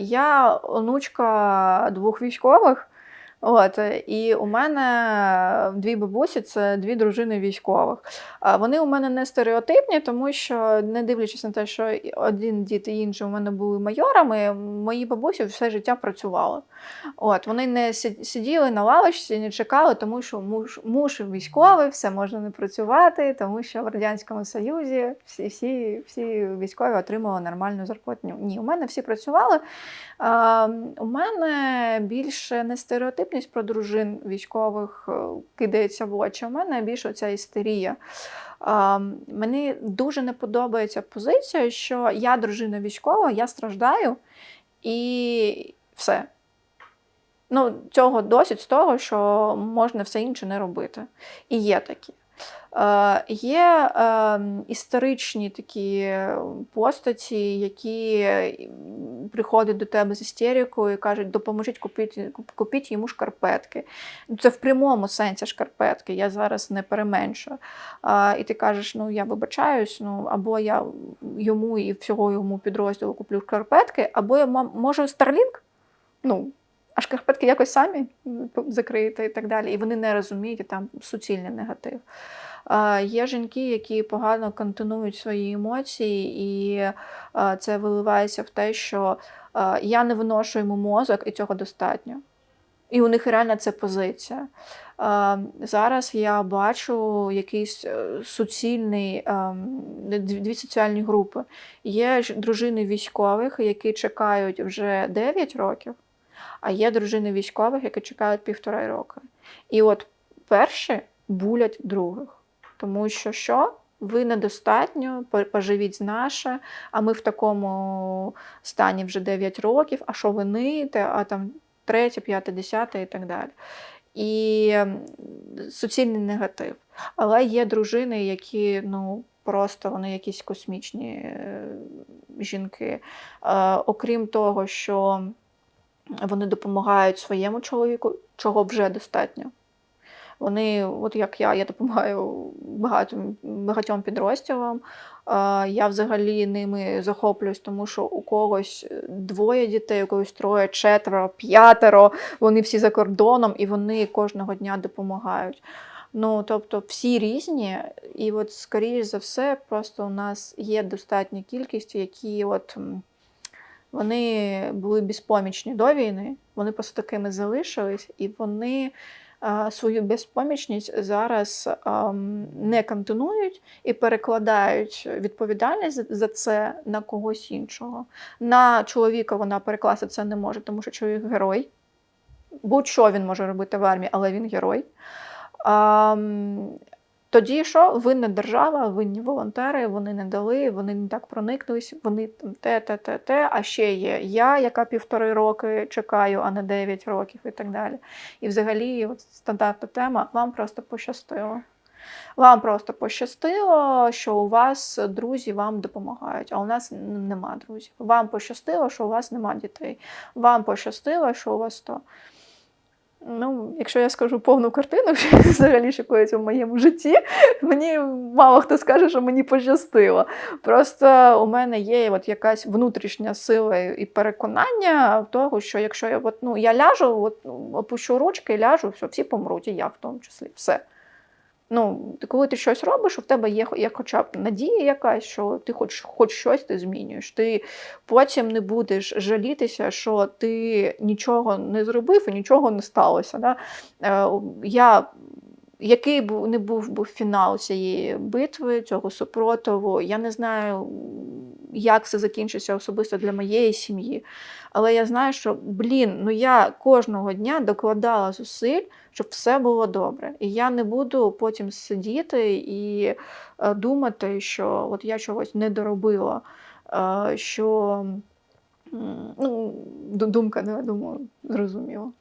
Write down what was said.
я онучка двох військових. От, і у мене дві бабусі це дві дружини військових. Вони у мене не стереотипні, тому що, не дивлячись на те, що один дід і інший у мене були майорами, мої бабусі все життя працювали. От, вони не сиділи на лавочці, не чекали, тому що муж, муж військовий, все можна не працювати, тому що в Радянському Союзі всі, всі, всі військові отримали нормальну зарплатню. Ні, у мене всі працювали. У мене більше не стереотипність про дружин військових е, кидається в очі. У мене більше ця істерія. Мені дуже не подобається позиція, що я дружина військова, я страждаю і все. Ну, цього досить з того, що можна все інше не робити. І є такі. Е, є е, історичні такі постаті, які приходять до тебе з істерикою і кажуть, допоможіть купити, купіть йому шкарпетки. Це в прямому сенсі шкарпетки, я зараз не переменшую. А, і ти кажеш, ну я вибачаюсь, ну або я йому і всього йому підрозділу куплю шкарпетки, або я можу Starlink, ну, а шкарпетки якось самі м, закриєте і так далі. І вони не розуміють, і там суцільний негатив. Є жінки, які погано континують свої емоції, і це виливається в те, що я не виношу йому мозок, і цього достатньо. І у них реально це позиція. Зараз я бачу якийсь е, суцільний дві соціальні групи. Є дружини військових, які чекають вже 9 років, а є дружини військових, які чекають півтора роки. І от перші булять других. Тому що що? Ви недостатньо, поживіть з наше, а ми в такому стані вже 9 років, а що ви а там третє, п'яте, десяте і так далі. І ем, суцільний негатив. Але є дружини, які ну, просто вони якісь космічні е, жінки. Е, окрім того, що вони допомагають своєму чоловіку, чого вже достатньо. Вони, от як я, я допомагаю багатьом, багатьом підрозділам. Я взагалі ними захоплююсь, тому що у когось двоє дітей, у когось троє, четверо, п'ятеро, вони всі за кордоном і вони кожного дня допомагають. Ну, тобто всі різні, і от, скоріш за все, просто у нас є достатня кількість, які от вони були безпомічні до війни, вони просто такими залишились, і вони а, свою безпомічність зараз ам, не континують і перекладають відповідальність за- це на когось іншого. На чоловіка вона перекласти це не може, тому що чоловік герой. Будь-що він може робити в армії, але він герой. Тоді що? Винна держава, винні волонтери, вони не дали, вони не так проникнулись, вони там те, те, те, те. А ще є я, яка півтори роки чекаю, а не 9 років і так далі. І взагалі, от стандартна тема, вам просто пощастило. Вам просто пощастило, що у вас друзі вам допомагають, а у нас нема друзів. Вам пощастило, що у вас нема дітей. Вам пощастило, що у вас то. Ну, якщо я скажу повну картину, що взагалі коїться в моєму житті, мені мало хто скаже, що мені пощастило. Просто у мене є от якась внутрішня сила і переконання в того, що якщо я от, ну, я ляжу, от, ну, опущу ручки, ляжу, все, всі помруть, і я в тому числі. Все. Ну, коли ти щось робиш, у тебе є, є хоча б надія якась, що ти хоч, хоч щось ти змінюєш. Ти потім не будеш жалітися, що ти нічого не зробив і нічого не сталося. Да? Е, я, який не був, був фінал цієї битви, цього супротиву, я не знаю, як все закінчиться особисто для моєї сім'ї. Але я знаю, що блін, ну я кожного дня докладала зусиль, щоб все було добре. І я не буду потім сидіти і е, думати, що от я чогось не доробила. е, Що ну, думка, да, думаю, зрозуміло.